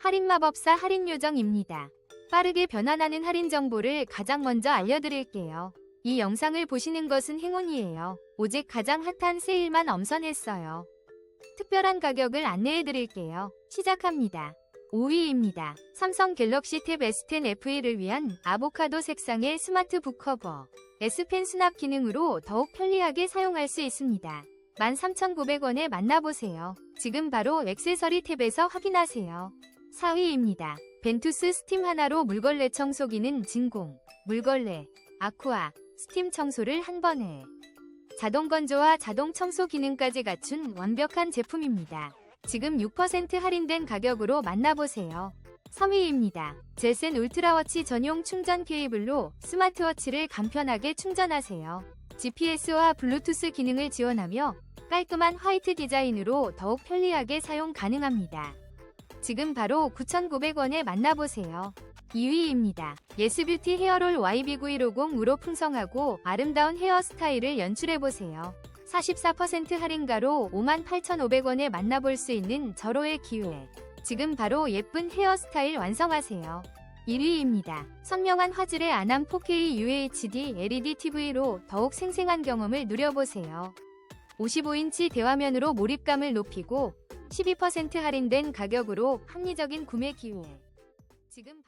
할인 마법사 할인 요정입니다. 빠르게 변환하는 할인 정보를 가장 먼저 알려드릴게요. 이 영상을 보시는 것은 행운이에요. 오직 가장 핫한 세일만 엄선했어요. 특별한 가격을 안내해드릴게요. 시작합니다. 5위입니다. 삼성 갤럭시 탭 S10 FE를 위한 아보카도 색상의 스마트 북 커버. S펜 수납 기능으로 더욱 편리하게 사용할 수 있습니다. 13,900원에 만나보세요. 지금 바로 액세서리 탭에서 확인하세요. 4위입니다. 벤투스 스팀 하나로 물걸레 청소기는 진공, 물걸레, 아쿠아, 스팀 청소를 한 번에 자동 건조와 자동 청소 기능까지 갖춘 완벽한 제품입니다. 지금 6% 할인된 가격으로 만나보세요. 3위입니다. 제센 울트라워치 전용 충전 케이블로 스마트워치를 간편하게 충전하세요. GPS와 블루투스 기능을 지원하며 깔끔한 화이트 디자인으로 더욱 편리하게 사용 가능합니다. 지금 바로 9,900원에 만나보세요. 2위입니다. 예스뷰티 헤어롤 YB9150으로 풍성하고 아름다운 헤어스타일을 연출해보세요. 44% 할인가로 58,500원에 만나볼 수 있는 절호의 기회. 지금 바로 예쁜 헤어스타일 완성하세요. 1위입니다. 선명한 화질의 아남 4K UHD LED TV로 더욱 생생한 경험을 누려보세요. 55인치 대화면으로 몰입감을 높이고 12% 할인된 가격으로 합리적인 구매 기회. 지금